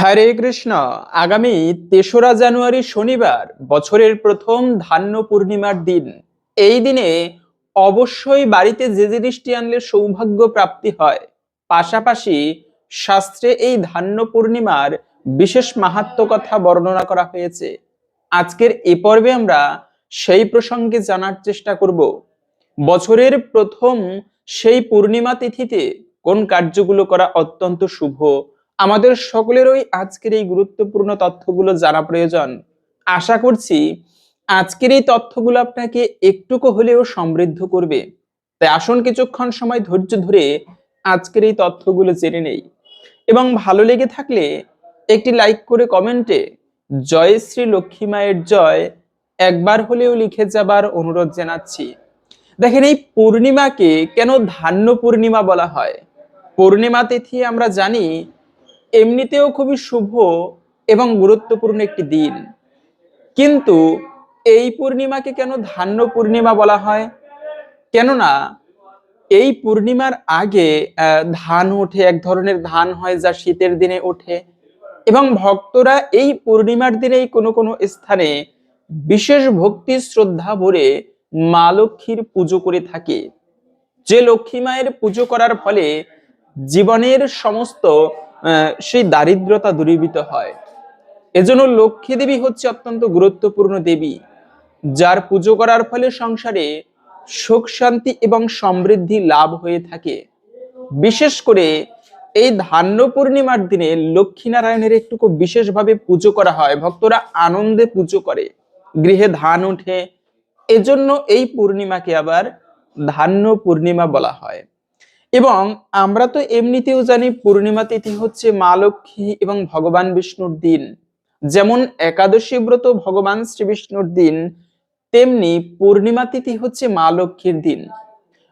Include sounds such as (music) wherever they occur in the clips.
হরে কৃষ্ণ। আগামী তেসরা জানুয়ারি শনিবার বছরের প্রথম ধান্য পূর্ণিমার দিন। এই দিনে অবশ্যই বাড়িতে যে জিনিসটি আনলে সৌভাগ্য প্রাপ্তি হয়, পাশাপাশি শাস্ত্রে এই ধান্য পূর্ণিমার বিশেষ মাহাত্ম কথা বর্ণনা করা হয়েছে। আজকের এ পর্বে আমরা সেই প্রসঙ্গে জানার চেষ্টা করব, বছরের প্রথম সেই পূর্ণিমা তিথিতে কোন কার্যগুলো করা অত্যন্ত শুভ আমাদের সকলেরই আজকের এই গুরুত্বপূর্ণ তথ্যগুলো জানা প্রয়োজন। আশা করছি আজকের এই তথ্যগুলো আপনাকে একটুকু হলেও সমৃদ্ধ করবে। তাই আসুন কিছুক্ষণ সময় ধৈর্য ধরে আজকের এই তথ্যগুলো জেনে নেই। এবং ভালো লেগে থাকলে একটি লাইক করে কমেন্টে জয় শ্রী লক্ষ্মী মায়ের জয় একবার হলেও লিখে যাবার অনুরোধ জানাচ্ছি। দেখেন এই পূর্ণিমাকে কেন ধান্য পূর্ণিমা বলা হয়? পূর্ণিমা তিথি আমরা জানি এমনিতেও খুবই শুভ এবং গুরুত্বপূর্ণ একটি দিন। কিন্তু এই পূর্ণিমাকে কেন ধান্য পূর্ণিমা বলা হয়? কেননা এই পূর্ণিমার আগে ধান ওঠে, এক ধরনের ধান হয় যা শীতের দিনে ওঠে এবং ভক্তরা এই পূর্ণিমার দিনেই কোনো কোনো স্থানে বিশেষ ভক্তি শ্রদ্ধা ভরে মা লক্ষ্মীর পুজো করে থাকে। যে লক্ষ্মী মায়ের পুজো করার ফলে জীবনের সমস্ত সেই দারিদ্রতা দূরীভূত হয়। এজন্য লক্ষ্মী দেবী হচ্ছে অত্যন্ত গুরুত্বপূর্ণ দেবী, যার পুজো করার ফলে সংসারে সুখ, শান্তি এবং সমৃদ্ধি লাভ হয়ে থাকে। বিশেষ করে এই ধান্য পূর্ণিমার দিনে লক্ষ্মীনারায়ণের একটুকু বিশেষভাবে পুজো করা হয়। ভক্তরা আনন্দে পুজো করে, গৃহে ধান ওঠে। এজন্য এই পূর্ণিমাকে আবার ধান্য পূর্ণিমা বলা হয়। এবং আমরা তো এমনিতেও জানি পূর্ণিমা তিথি হচ্ছে মা লক্ষ্মী এবং ভগবান বিষ্ণুর দিন। যেমন একাদশী ব্রত ভগবান শ্রী বিষ্ণুর দিন, তেমনি পূর্ণিমা তিথি হচ্ছে মা লক্ষ্মীর দিন।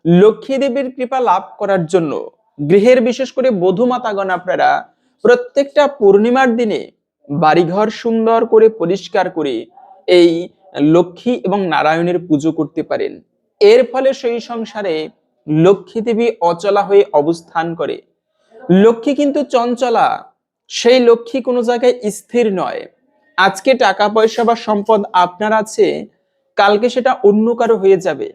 লক্ষ্মী দেবীর কৃপা লাভ করার জন্য গৃহের বিশেষ করে বধূমাতাগণ আপনারা প্রত্যেকটা পূর্ণিমার দিনে বাড়িঘর সুন্দর করে পরিষ্কার করে এই লক্ষ্মী এবং নারায়ণের পুজো করতে পারেন। এর ফলে সেই সংসারে লক্ষ্মী দেবী অচলা হয়ে অবস্থান করে। লক্ষ্মী কিন্তু চঞ্চলা। সেই লক্ষ্মী কোনো জায়গায় স্থির নয়। আজকে টাকা, পয়সা বা সম্পদ আপনার আছে, কালকে সেটা অন্য কারও হয়ে যাবে।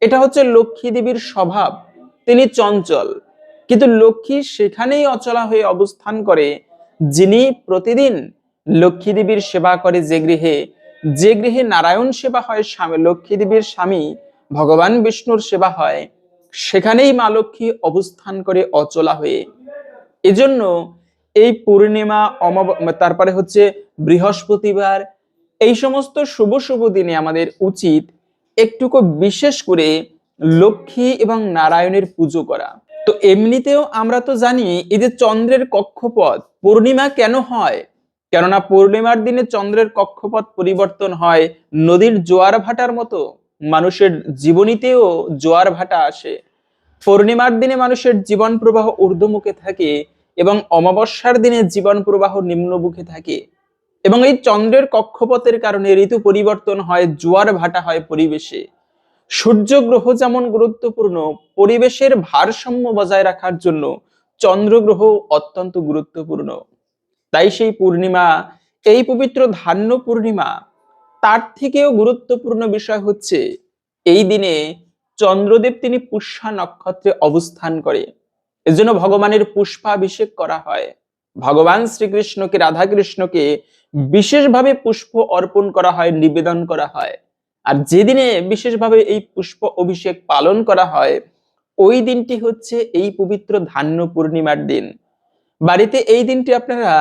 এটা হচ্ছে লক্ষ্মী দেবীর স্বভাব। তিনি চঞ্চল। কিন্তু লক্ষ্মী সেখানেই অচলা হয়ে অবস্থান করে, যিনি প্রতিদিন লক্ষ্মী দেবীর সেবা করে যে গৃহে। যে গৃহে নারায়ণ সেবা হয় স্বামী, লক্ষ্মী দেবীর স্বামী ভগবান বিষ্ণুর সেবা হয়। সেখানেই মা লক্ষ্মী অবস্থান করে অচলা হয়ে। এজন্য এই পূর্ণিমা, অমাব, তারপরে হচ্ছে বৃহস্পতিবার, এই সমস্ত শুভ শুভ দিনে আমাদের উচিত একটুকু বিশেষ করে লক্ষ্মী এবং নারায়ণের পুজো করা। তো এমনিতেও আমরা তো জানি এই যে চন্দ্রের কক্ষপথ পূর্ণিমা কেন হয়? কেননা পূর্ণিমার দিনে চন্দ্রের কক্ষপথ পরিবর্তন হয় নদীর জোয়ার ভাটার মতো। মানুষের জীবনীতেও জোয়ার ভাটা আসে। পূর্ণিমার দিনে মানুষের জীবন প্রবাহ ঊর্ধ্বমুখে থাকে এবং অমাবস্যার দিনে জীবন প্রবাহ নিম্নমুখে থাকে এবং এই চন্দ্রের কক্ষপথের কারণে ঋতু পরিবর্তন হয়, জোয়ার ভাটা হয় পরিবেশে। সূর্য গ্রহ যেমন গুরুত্বপূর্ণ, পরিবেশের ভারসাম্য বজায় রাখার জন্য চন্দ্র গ্রহ অত্যন্ত গুরুত্বপূর্ণ। তাই সেই পূর্ণিমা, এই পবিত্র ধান্য পূর্ণিমা তার থেকেও গুরুত্বপূর্ণ বিষয় হচ্ছে, এই দিনে চন্দ্রদেব তিনি পুষ্যা নক্ষত্রে অবস্থান করে। এজন্য ভগবানের পুষ্পাভিষেক করা হয়। ভগবান শ্রীকৃষ্ণকে রাধা কৃষ্ণকে বিশেষভাবে পুষ্প অর্পণ করা হয়, নিবেদন করা হয়। আর যেদিনে বিশেষভাবে এই পুষ্প অভিষেক পালন করা হয়, ওই দিনটি হচ্ছে এই পবিত্র ধান্য পূর্ণিমার দিন। বাড়িতে এই দিনটি আপনারা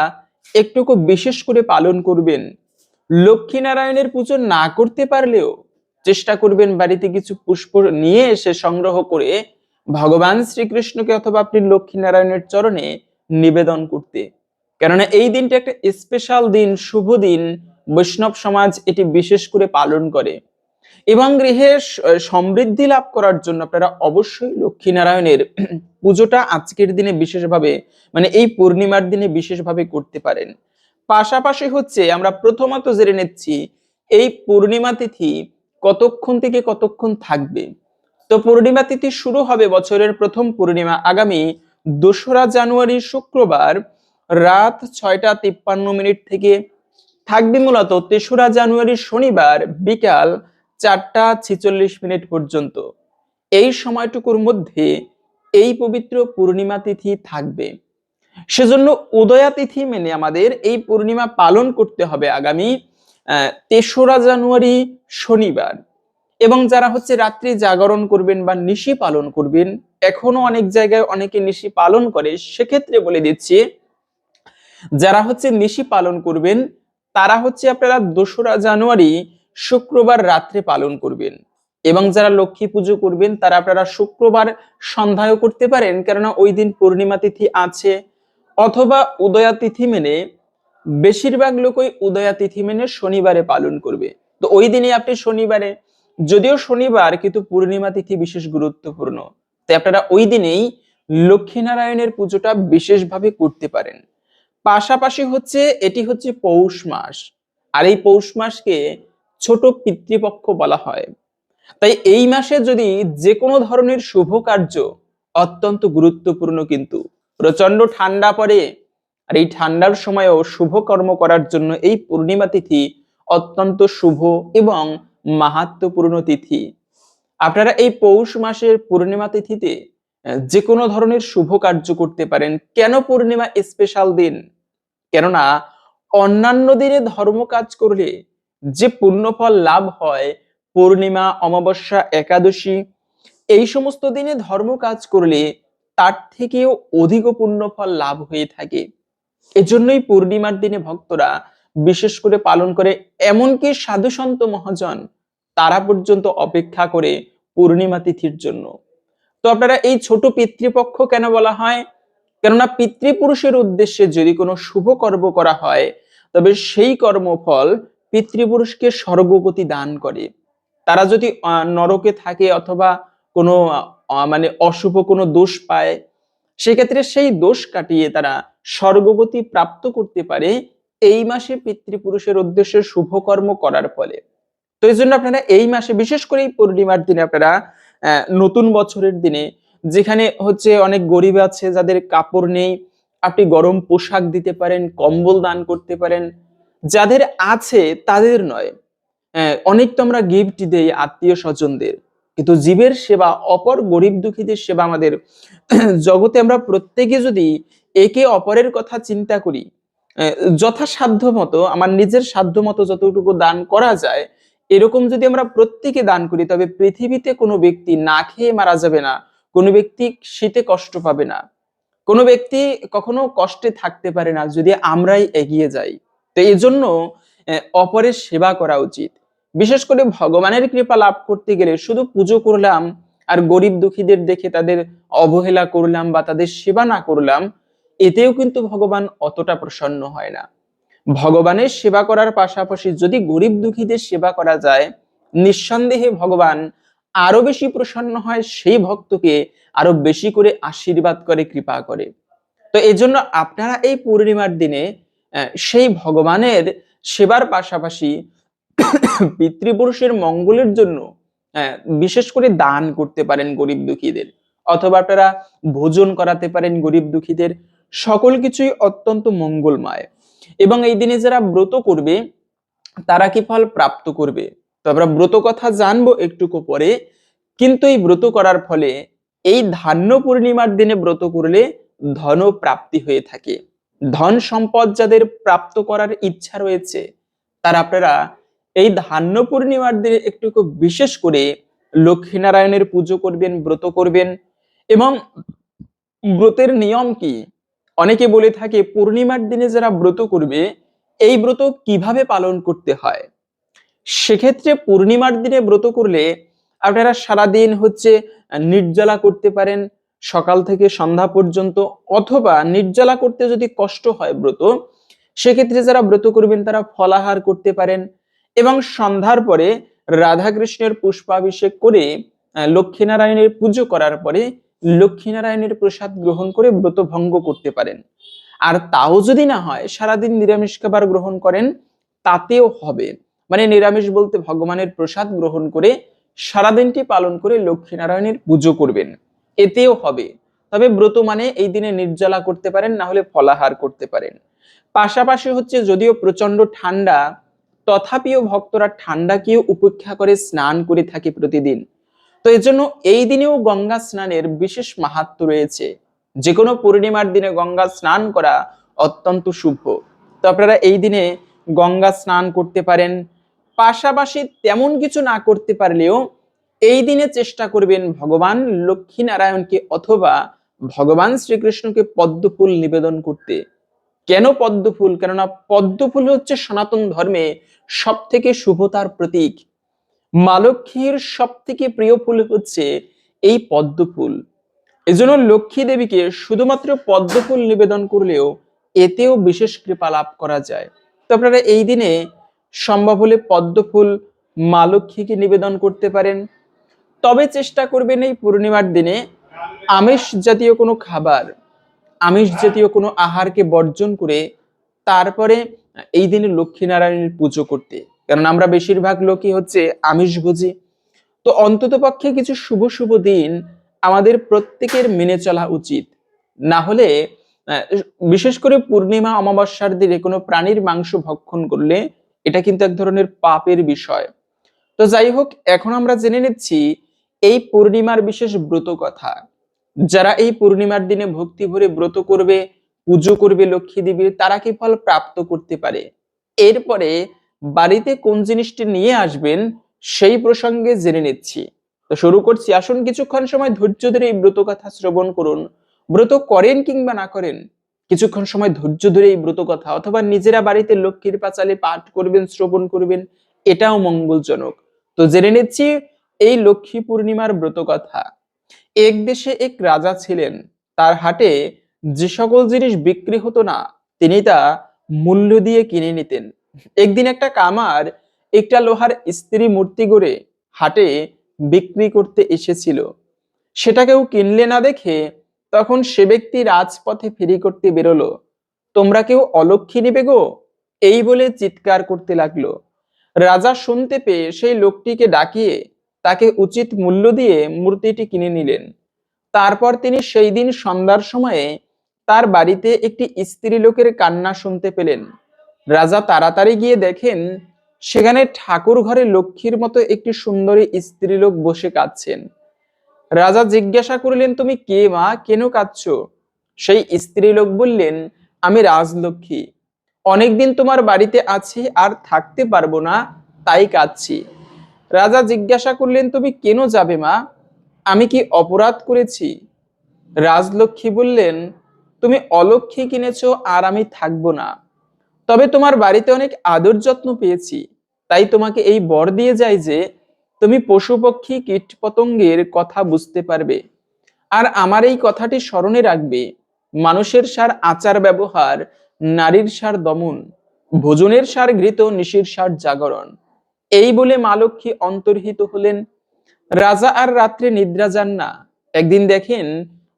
একটুকু বিশেষ করে পালন করবেন। লক্ষ্মী নারায়ণের পুজো না করতে পারলেও চেষ্টা করবেন বাড়িতে কিছু পুষ্প নিয়ে এসে সংগ্রহ করে ভগবান শ্রীকৃষ্ণকে অথবা আপনি লক্ষ্মী নারায়ণের চরণে নিবেদন করতে। কেননা এই দিনটা একটা স্পেশাল দিন, শুভ দিন। বৈষ্ণব সমাজ এটি বিশেষ করে পালন করে। এবং গৃহে সমৃদ্ধি লাভ করার জন্য আপনারা অবশ্যই লক্ষ্মী নারায়ণের (clears throat) পুজোটা আজকের দিনে বিশেষভাবে মানে এই পূর্ণিমার দিনে বিশেষভাবে করতে পারেন। পাশাপাশি হচ্ছে আমরা প্রথমত জেনে নিচ্ছি, এই পূর্ণিমা তিথি কতক্ষণ থেকে কতক্ষণ থাকবে? তো পূর্ণিমা তিথি শুরু হবে বছরের প্রথম পূর্ণিমা আগামী দোসরা জানুয়ারি শুক্রবার রাত ছয়টা তিপ্পান্ন মিনিট থেকে থাকবে মূলত তেসরা জানুয়ারি শনিবার বিকাল চারটা ছেচল্লিশ মিনিট পর্যন্ত। এই সময়টুকুর মধ্যে এই পবিত্র পূর্ণিমা তিথি থাকবে। সেজন্য উদয়া তিথি মেনে আমাদের এই পূর্ণিমা পালন করতে হবে আগামী তেসরা জানুয়ারি শনিবার। এবং যারা হচ্ছে রাত্রি জাগরণ করবেন বা নিশি পালন করবেন, এখনও অনেক জায়গায় অনেকে নিশি পালন করে, সেক্ষেত্রে বলে দিচ্ছি, যারা হচ্ছে নিশি পালন করবেন, তারা হচ্ছে আপনারা দোসরা জানুয়ারি শুক্রবার রাত্রে পালন করবেন। এবং যারা লক্ষ্মী পুজো করবেন, তারা আপনারা শুক্রবার সন্ধ্যায়ও করতে পারেন, কেননা ওই দিন পূর্ণিমা তিথি আছে। অথবা উদয়া তিথি মেনে বেশিরভাগ লোকই উদয়া তিথি মেনে শনিবারে পালন করবে। তো ওই দিনে আপনি শনিবারে, যদিও শনিবার কিন্তু পূর্ণিমা তিথি বিশেষ গুরুত্বপূর্ণ। তাই আপনারা ওই দিনেই লক্ষ্মীনারায়ণের পুজোটা বিশেষভাবে করতে পারেন। পাশাপাশি হচ্ছে, এটি হচ্ছে পৌষ মাস। আর এই পৌষ মাসকে ছোট পিতৃপক্ষ বলা হয়। তাই এই মাসে যদি যে কোনো ধরনের শুভ কার্য অত্যন্ত গুরুত্বপূর্ণ কিন্তু। প্রচণ্ড ঠান্ডা পড়ে। আর এই ঠান্ডার সময়ও শুভ কর্ম করার জন্য এই পূর্ণিমা তিথি অত্যন্ত শুভ এবং মাহাত্মপূর্ণ তিথি। আপনারা এই পৌষ মাসের পূর্ণিমা তিথিতে যে কোনো ধরনের শুভ কার্য করতে পারেন। কেন পূর্ণিমা স্পেশাল দিন? কেননা, অন্যান্য দিনে ধর্ম কাজ করলে যে পুণ্যফল লাভ হয়, পূর্ণিমা, অমাবস্যা, একাদশী, এই সমস্ত দিনে ধর্ম কাজ করলে তার থেকেও অধিক পুণ্যফল লাভ হয়ে থাকে। এজন্যই পূর্ণিমার দিনে ভক্তরা, বিশেষ করে পালন করে এমনকি সাধু সন্ত মহাজন, তারা পর্যন্ত অপেক্ষা করে পূর্ণিমা তিথির জন্য। তো আপনারা এই ছোট পিতৃপক্ষ কেন বলা হয়? কেননা পিতৃপুরুষের উদ্দেশ্যে যদি কোনো শুভ কর্ম করা হয়, তবে সেই কর্মফল পিতৃপুরুষকে স্বর্গগতি দান করে। তারা যদি নরকে থাকে অথবা কোনো মানে অশুভ কোনো দোষ পায়, সেক্ষেত্রে সেই দোষ কাটিয়ে তারা স্বর্গগতি প্রাপ্ত করতে পারে এই মাসে পিতৃপুরুষের উদ্দেশ্যে শুভ কর্ম করার ফলে। তো এই জন্য আপনারা এই মাসে, বিশেষ করে এই পূর্ণিমার দিনে আপনারা নতুন বছরের দিনে, যেখানে হচ্ছে অনেক গরিব আছে, যাদের কাপড় নেই, আপনি গরম পোশাক দিতে পারেন, কম্বল দান করতে পারেন, যাদের আছে তাদের নয়। অনেক তো আমরা গিফট দেই আত্মীয় স্বজনদের। কিন্তু জীবের সেবা, অপর গরিব দুঃখীদের সেবা আমাদের (clears throat) জগতে আমরা প্রত্যেকে যদি একে অপরের কথা চিন্তা করি যথাসাধ্য মতো, আমার নিজের সাধ্য মতো যতটুকু দান করা যায়, এরকম যদি আমরা প্রত্যেকে দান করি, তবে পৃথিবীতে কোনো ব্যক্তি না খেয়ে মারা যাবে না, কোনো ব্যক্তি শীতে কষ্ট পাবে না, কোনো ব্যক্তি কখনো কষ্টে থাকতে পারে না যদি আমরাই এগিয়ে যাই। তো এই জন্য অপরের সেবা করা উচিত। বিশেষ করে ভগবানের কৃপা লাভ করতে গেলে শুধু পুজো করলাম আর গরিব দুঃখীদের দেখে তাদের অবহেলা করলাম বা তাদের সেবা না করলাম, এতেও কিন্তু ভগবান অতটা প্রসন্ন হয় না। ভগবানের সেবা করার পাশাপাশি যদি গরিব দুঃখীদের সেবা করা যায়, নিঃসন্দেহে ভগবান আরও বেশি প্রসন্ন হয়, সেই ভক্তকে আরও বেশি করে আশীর্বাদ করে, কৃপা করে। তো এই জন্য আপনারা এই পূর্ণিমার দিনে সেই ভগবানের সেবার পাশাপাশি পিতৃপুরুষের মঙ্গলের জন্য আহ, বিশেষ করে দান করতে পারেন গরিব দুঃখীদের অথবা আপনারা ভোজন করাতে পারেন গরিব দুঃখীদের সকল কিছুই অত্যন্ত মঙ্গলময়। এবং এই দিনে যারা ব্রত করবে তারা কি ফল প্রাপ্ত করবে? তো আমরা ব্রত কথা জানব একটুকু পরে কিন্তু এই ব্রত করার ফলে এই ধান্য পূর্ণিমার দিনে ব্রত করলে ধন প্রাপ্তি হয়ে থাকে। ধন সম্পদ যাদের প্রাপ্ত করার ইচ্ছা রয়েছে তারা আপনারা এই ধান্য পূর্ণিমার দিনে একটু বিশেষ করে লক্ষ্মীনারায়ণের পুজো করবেন, ব্রত করবেন এবং ব্রতের নিয়ম কি? অনেকে বলে থাকে পূর্ণিমার দিনে যারা ব্রত করবে, এই ব্রত কীভাবে পালন করতে হয়? সেক্ষেত্রে পূর্ণিমার দিনে ব্রত করলে আপনারা সারাদিন হচ্ছে নির্জলা করতে পারেন, সকাল থেকে সন্ধ্যা পর্যন্ত অথবা নির্জলা করতে যদি কষ্ট হয় ব্রত, সেক্ষেত্রে যারা ব্রত করবেন তারা ফলাহার করতে পারেন। এবং সন্ধ্যার পরে রাধা কৃষ্ণের পুষ্পাভিষেক করে লক্ষ্মীনারায়ণের পুজো করার পরে লক্ষ্মীনারায়ণের প্রসাদ গ্রহণ করে ব্রত ভঙ্গ করতে পারেন। আর তাও যদি না হয়, সারাদিন নিরামিষ খাবার গ্রহণ করেন, তাতেও হবে। মানে নিরামিষ বলতে ভগবানের প্রসাদ গ্রহণ করে, সারাদিনটি পালন করে লক্ষ্মীনারায়ণের পুজো করবেন। এতেও হবে। তবে ব্রত মানে এই দিনে নির্জলা করতে পারেন, না হলে ফলাহার করতে পারেন। পাশাপাশি হচ্ছে যদিও প্রচণ্ড ঠান্ডা তথাপিও ভক্তরা ঠান্ডাকেও উপেক্ষা করে স্নান করে থাকে প্রতিদিন। তো এর জন্য এই দিনেও গঙ্গা স্নানের বিশেষ মাহাত্ম রয়েছে। যে কোনো পূর্ণিমার দিনে গঙ্গা স্নান করা অত্যন্ত শুভ। তো আপনারা এই দিনে গঙ্গা স্নান করতে পারেন। পাশাপাশি তেমন কিছু না করতে পারলেও এই দিনে চেষ্টা করবেন ভগবান লক্ষ্মী নারায়ণকে অথবা ভগবান শ্রীকৃষ্ণকে পদ্মফুল নিবেদন করতে। কেন পদ্মফুল কেননা পদ্মফুল হচ্ছে সনাতন ধর্মে সব থেকে শুভতার প্রতীক। মা লক্ষ্মীর সব থেকে প্রিয় ফুল হচ্ছে এই পদ্মফুল এজন্য লক্ষ্মী দেবীকে শুধুমাত্র পদ্মফুল নিবেদন করলেও এতেও বিশেষ কৃপা লাভ করা যায়। তো আপনারা এই দিনে সম্ভব হলে পদ্মফুল মা লক্ষ্মীকে নিবেদন করতে পারেন। তবে চেষ্টা করবেন এই পূর্ণিমার দিনে আমিষ জাতীয় কোনো খাবার আমিষ জাতীয় কোনো আহারকে বর্জন করে তারপরে এই দিনে লক্ষ্মীনারায়ণের পুজো করতে। কারণ আমরা বেশিরভাগ লোকই হচ্ছে আমিষ ভোজি। তো অন্তত পক্ষে কিছু শুভ শুভ দিন আমাদের প্রত্যেকের মেনে চলা উচিত। না হলে বিশেষ করে পূর্ণিমা, অমাবস্যার দিনে কোনো প্রাণীর মাংস ভক্ষণ করলে এটা কিন্তু এক ধরনের পাপের বিষয়। তো যাই হোক, এখন আমরা জেনে নিচ্ছি এই পূর্ণিমার বিশেষ ব্রত কথা। যারা এই পূর্ণিমার দিনে ভক্তি ভরে ব্রত করবে, পুজো করবে, লক্ষ্মী দেবীর তারা কি ফল প্রাপ্ত করতে পারে? এরপরে বাড়িতে কোন জিনিসটি নিয়ে আসবেন, সেই প্রসঙ্গে জেনে নিচ্ছি। তো শুরু করছি। আসুন কিছুক্ষণ সময় ধৈর্য ধরে এই ব্রত কথা শ্রবণ করুন। ব্রত করেন কিংবা না করেন, কিছুক্ষণ সময় ধৈর্য ধরে এই ব্রত কথা অথবা নিজেরা বাড়িতে লক্ষ্মীর পাঁচালে পাঠ করবেন, শ্রবণ করবেন, এটাও মঙ্গলজনক। তো জেনে নিচ্ছি, এই লক্ষ্মী পূর্ণিমার ব্রত কথা। এক দেশে এক রাজা ছিলেন। তার হাটে যে সকল জিনিস বিক্রি হতো না, তিনি তা মূল্য দিয়ে কিনে নিতেন। একদিন একটা কামার একটা লোহার স্ত্রী মূর্তি গড়ে হাটে বিক্রি করতে এসেছিল। সেটা কেউ কিনলে না দেখে তখন সে ব্যক্তি রাজপথে ফেরি করতে বেরোলো। তোমরা কেউ অলক্ষী নিবে গো? এই বলে চিৎকার করতে লাগল। রাজা শুনতে পেয়ে সেই লোকটিকে ডাকিয়ে তাকে উচিত মূল্য দিয়ে মূর্তিটি কিনে নিলেন। তারপর তিনি সেই দিন সন্ধ্যার সময়ে তার বাড়িতে একটি স্ত্রী লোকের কান্না শুনতে পেলেন। রাজা তাড়াতাড়ি গিয়ে দেখেন, সেখানে ঠাকুর ঘরে লক্ষ্মীর মতো একটি সুন্দরী স্ত্রীলোক বসে কাঁদছেন। রাজা জিজ্ঞাসা করলেন, তুমি কে মা? কেন কাঁদছ? সেই স্ত্রীলোক বললেন, আমি রাজলক্ষ্মী। অনেকদিন তোমার বাড়িতে আছি আর থাকতে পারব না, তাই কাঁদছি। রাজা জিজ্ঞাসা করলেন, তুমি কেন যাবে মা? আমি কি অপরাধ করেছি? রাজলক্ষ্মী বললেন, তুমি অলক্ষ্মী কিনেছো আর আমি থাকব না। তবে তোমার বাড়িতে অনেক আদর যত্ন পেয়েছি। তাই তোমাকে এই বর দিয়ে যায় যে তুমি পশু পক্ষী কীট পতঙ্গের কথা বুঝতে পারবে। আর আমার এই কথাটি স্মরণে রাখবে, মানুষের সার আচার ব্যবহার, নারীর সার দমন, ভোজনের সার ঘৃত, নিশির সার জাগরণ। এই বলে মা লক্ষ্মী অন্তর্হিত হলেন। রাজা আর রাত্রে নিদ্রা যান না। একদিন দেখেন,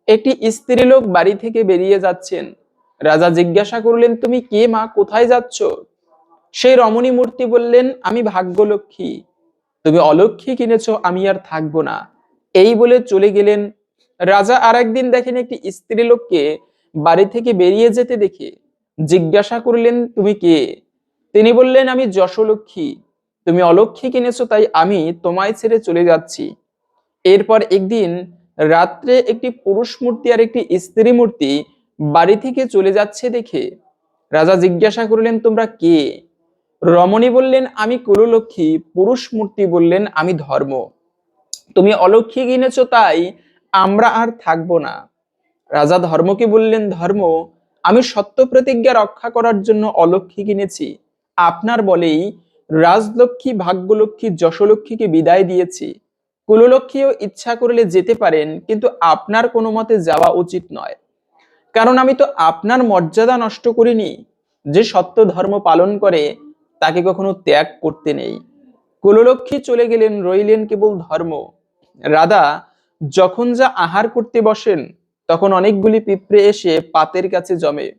একটি স্ত্রীলোক বাড়ি থেকে বেরিয়ে যাচ্ছেন। রাজা জিজ্ঞাসা করলেন, তুমি কে মা? কোথায় যাচ্ছ? সেই রমণী মূর্তি বললেন, আমি ভাগ্যলক্ষ্মী। তুমি অলক্ষ্মী কিনেছো, আমি আর থাকব না। এই বলে চলে গেলেন। রাজা আর একদিন দেখেন, একটি স্ত্রীলোককে বাড়ি থেকে বেরিয়ে যেতে দেখে জিজ্ঞাসা করলেন, তুমি কে? তিনি বললেন, আমি যশলক্ষ্মী। তুমি অলক্ষ্মী কিনেছো, তাই আমি তোমায় ছেড়ে চলে যাচ্ছি। এরপর একদিন রাত্রে একটি পুরুষ মূর্তি আর একটি স্ত্রী মূর্তি বাড়ি থেকে চলে যাচ্ছে দেখে রাজা জিজ্ঞাসা করলেন, তোমরা কে? রমণী বললেন, আমি কুললক্ষ্মী। পুরুষ মূর্তি বললেন, আমি ধর্ম। তুমি অলক্ষ্মী কিনেছো, তাই আমরা আর থাকব না। রাজা ধর্মকে বললেন, ধর্ম, আমি সত্য প্রতিজ্ঞা রক্ষা করার জন্য অলক্ষ্মী কিনেছি। আপনার বলেই রাজলক্ষ্মী, ভাগ্যলক্ষ্মী, যশলক্ষ্মীকে বিদায় দিয়েছি। কুললক্ষ্মীও ইচ্ছা করলে যেতে পারেন, কিন্তু আপনার কোনো মতে যাওয়া উচিত নয়। কারণ আমি তো আপনার মর্যাদা নষ্ট করিনি। যে সত্য ধর্ম পালন করে, তাকে কখনো ত্যাগ করতে নেই। কুললক্ষ্মী চলে গেলেন, রইলেন কেবল ধর্ম। রাধা, যখন যা আহার করতে বসেন, তখন অনেকগুলি পিঁপড়ে এসে পাতের কাছে জমে।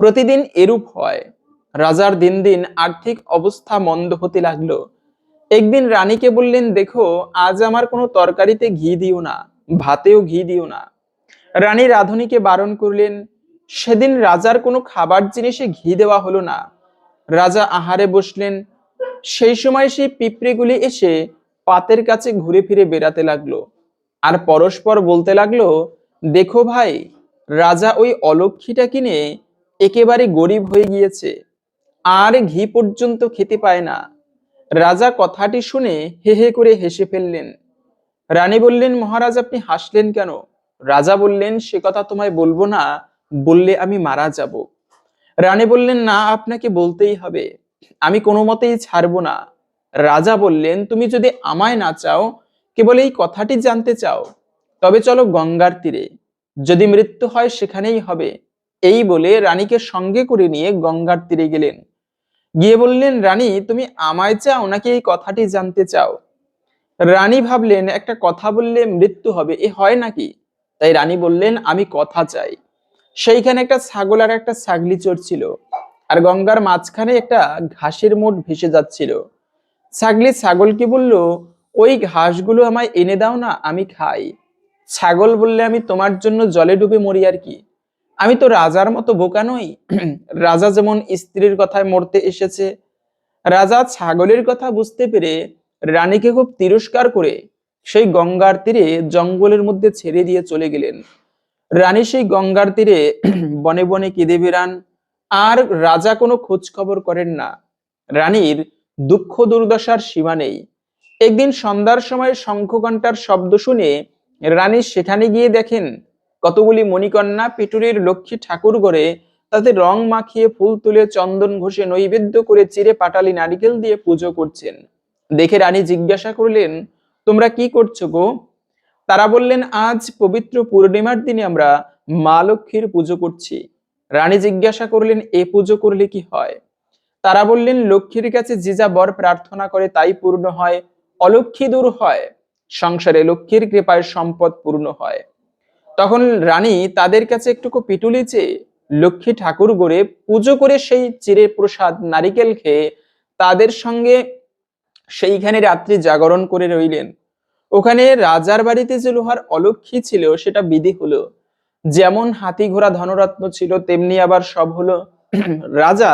প্রতিদিন এরূপ হয়। রাজার দিন দিন আর্থিক অবস্থা মন্দ হতে লাগল। একদিন রানীকে বললেন, দেখো, আজ আমার কোনো তরকারিতে ঘি দিও না, ভাতেও ঘি দিও না। রানী রাধুনীকে বারণ করলেন, সেদিন রাজার কোনো খাবার জিনিসে ঘি দেওয়া হলো না। রাজা আহারে বসলেন, সেই সময় সেই পিঁপড়েগুলি এসে পাতের কাছে ঘুরে ফিরে বেড়াতে লাগল। আর পরস্পর বলতে লাগল, দেখো ভাই, রাজা ওই অলক্ষীটা কিনে একেবারে গরিব হয়ে গিয়েছে। আর ঘি পর্যন্ত খেতে পায় না। রাজা কথাটি শুনে হে হে করে হেসে ফেললেন। রানী বললেন, মহারাজ, আপনি হাসলেন কেন? রাজা বললেন, সে কথা তোমায় বলব না, বললে আমি মারা যাব। রানী বললেন, না, আপনাকে বলতেই হবে। আমি কোনো মতেই ছাড়বো না। রাজা বললেন, তুমি যদি আমায় না চাও, কেবল এই কথাটি জানতে চাও। তবে চলো গঙ্গার তীরে। যদি মৃত্যু হয় সেখানেই হবে। এই বলে রানীকে সঙ্গে করে নিয়ে গঙ্গার তীরে গেলেন। গিয়ে বললেন, রানী, তুমি আমায় চাও নাকি এই কথাটি জানতে চাও? রানী ভাবলেন, একটা কথা বললে মৃত্যু হবে, এ হয় নাকি? তাই রানী বললেন, আমি কথা চাই। সেইখানে একটা ছাগল আর একটা ছাগলি চড়ছিল আর গঙ্গার মাঝখানে একটা ঘাসের মোট ভেসে যাচ্ছিল। ছাগলি ছাগলকে বলল, ওই ঘাসগুলো আমায় এনে দাও না, আমি খাই। ছাগল বললে, আমি তোমার জন্য জলে ডুবে মরি আর কি। আমি তো রাজার মতো বোকা নই। রাজা যেমন স্ত্রীর কথায় মরতে এসেছে, রাজা ছাগলের কথা বুঝতে পেরে রানীকে খুব তিরস্কার করে সেই গঙ্গার তীরে জঙ্গলের মধ্যে ছেড়ে দিয়ে চলে গেলেন। রানী সেই গঙ্গার তীরে বনে বনে কেঁদে বেড়ান, আর রাজা কোনো খোঁজ খবর করেন না। রানীর দুঃখ দুর্দশার সীমা নেই। একদিন সন্ধ্যার সময় শঙ্খ শঙ্খঘণ্টার শব্দ শুনে রানী সেখানে গিয়ে দেখেন কতগুলি মণিকন্যা পিটুরির লক্ষ্মী ঠাকুর গড়ে তাতে রং মাখিয়ে ফুল তুলে চন্দন ঘষে নৈবেদ্য করে চিরে পাটালি নারিকেল দিয়ে পুজো করছেন। দেখে রানী জিজ্ঞাসা করলেন, তোমরা কি করছ গো? তারা বললেন, আজ পবিত্র পূর্ণিমার দিনে আমরা মা লক্ষ্মীর পুজো করছি। রানী জিজ্ঞাসা করলেন, এ পুজো করলে কি হয়? তারা বললেন, লক্ষ্মীর কাছে যে বর প্রার্থনা করে তাই পূর্ণ হয়, অলক্ষ্মী দূর হয়। সংসারে লক্ষ্মীর কৃপায় সম্পদ পূর্ণ হয়। তখন রানী তাদের কাছে একটুকু পিটুলি চেয়ে লক্ষ্মী ঠাকুর গড়ে পুজো করে সেই চিরে প্রসাদ নারিকেল খেয়ে তাদের সঙ্গে সেইখানে রাত্রি জাগরণ করে রইলেন। ওখানে রাজার বাড়িতে যে লোহার অলক্ষী ছিল, সেটা বিধি হলো। যেমন হাতি ঘোড়া ধনরত্ন ছিল, তেমনি আবার সব হলো। রাজা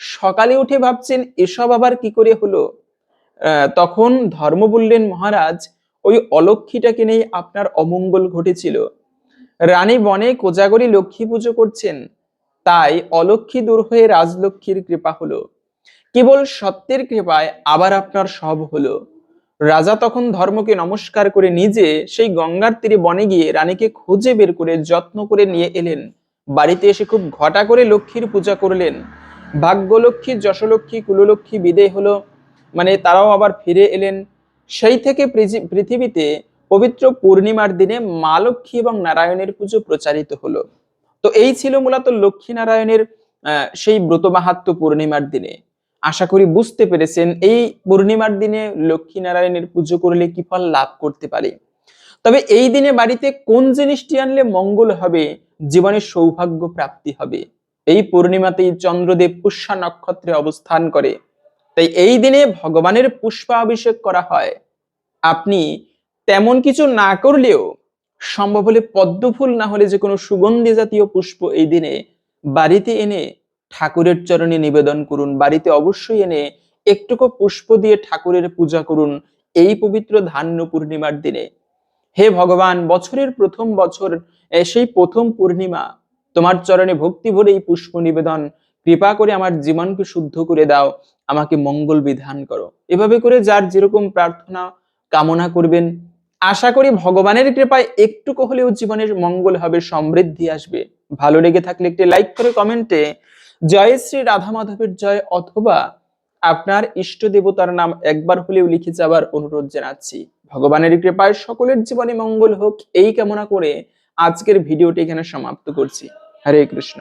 সকালে উঠে ভাবছেন, এসব আবার কি করে হলো? তখন ধর্ম বললেন মহারাজ ওই অলক্ষীটাকে নেই আপনার অমঙ্গল ঘটেছিল। রানী বনে কোজাগরী লক্ষ্মী পুজো করছেন। তাই অলক্ষী দূর হয়ে রাজলক্ষ্মীর কৃপা হলো। কেবল সত্যের কৃপায় আবার আপনার সব হলো। রাজা তখন ধর্মকে নমস্কার করে নিজে সেই গঙ্গার তীরে বনে গিয়ে রানীকে খুঁজে বের করে যত্ন করে নিয়ে এলেন। বাড়িতে এসে খুব ঘটা করে লক্ষ্মীর পূজা করলেন। ভাগ্যলক্ষ্মী, যশলক্ষ্মী, কুললক্ষ্মী বিদেয় হলো। মানে তারাও আবার ফিরে এলেন। সেই থেকে পৃথিবীতে পবিত্র পূর্ণিমার দিনে মা লক্ষ্মী এবং নারায়ণের পুজো প্রচারিত হলো। তো এই ছিল মূলত লক্ষ্মী নারায়ণের সেই ব্রত মাহাত্ম পূর্ণিমার দিনে। আশা করি বুঝতে পেরেছেন, এই পূর্ণিমার দিনে লক্ষ্মী নারায়ণের পুজো করলে কি ফল লাভ করতে পারি? তবে এই দিনে বাড়িতে কোন জিনিসটি আনলে মঙ্গল হবে, জীবনে সৌভাগ্য প্রাপ্তি হবে? এই পূর্ণিমাতেই চন্দ্রদেব পুষ্যা নক্ষত্রে অবস্থান করে। তাই এই দিনে ভগবানের পুষ্পাভিষেক করা হয়। আপনি তেমন কিছু না করলেও সম্ভব হলে পদ্ম ফুল না হলে যে কোনো সুগন্ধি জাতীয় পুষ্প এই দিনে বাড়িতে এনে ঠাকুরের চরণে নিবেদন করুন। বাড়িতে অবশ্যই এনে একটুকু পুষ্প দিয়ে ঠাকুরের পূজা করুন এই পবিত্র ধান্য পূর্ণিমার দিনে। হে ভগবান, বছরের প্রথম বছর সেই প্রথম পূর্ণিমা, তোমার চরণে ভক্তি ভরে এই পুষ্প নিবেদন, কৃপা করে আমার জীবনকে শুদ্ধ করে দাও, আমাকে মঙ্গল বিধান করো। এভাবে করে যার যেরকম প্রার্থনা, কামনা করবেন আশা করি ভগবানের কৃপায় একটুকু হলেও জীবনের মঙ্গল হবে, সমৃদ্ধি আসবে। ভালো লেগে থাকলে একটি লাইক করে কমেন্টে জয় শ্রী রাধা মাধবের জয় অথবা আপনার ইষ্ট দেবতার নাম একবার হলেও লিখে যাবার অনুরোধ জানাচ্ছি। ভগবানের কৃপায় সকলের জীবনে মঙ্গল হোক। এই কামনা করে আজকের ভিডিওটি এখানে সমাপ্ত করছি। হরে কৃষ্ণ।